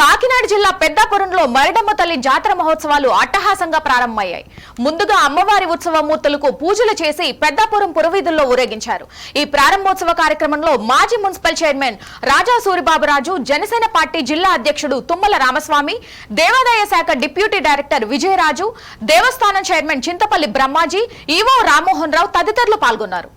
కాకినాడ జిల్లా పెద్దాపురంలో మరిడమ్మ తల్లి జాతర మహోత్సవాలు అట్టహాసంగా ప్రారంభమయ్యాయి. ముందుగా అమ్మవారి ఉత్సవ మూర్తులకు పూజలు చేసి పెద్దాపురం పురవీధుల్లో ఊరేగించారు. ఈ ప్రారంభోత్సవ కార్యక్రమంలో మాజీ municipal chairman Raja Suribaburaju Janasena party జిల్లా అధ్యక్షుడు తుమ్మల రామస్వామి దేవాదాయ శాఖ డిప్యూటీ డైరెక్టర్ విజయరాజు దేవస్థానం చైర్మన్ చింతపల్లి బ్రహ్మాజీ ఈవో రామ్మోహన్ రావు తదితరులు పాల్గొన్నారు.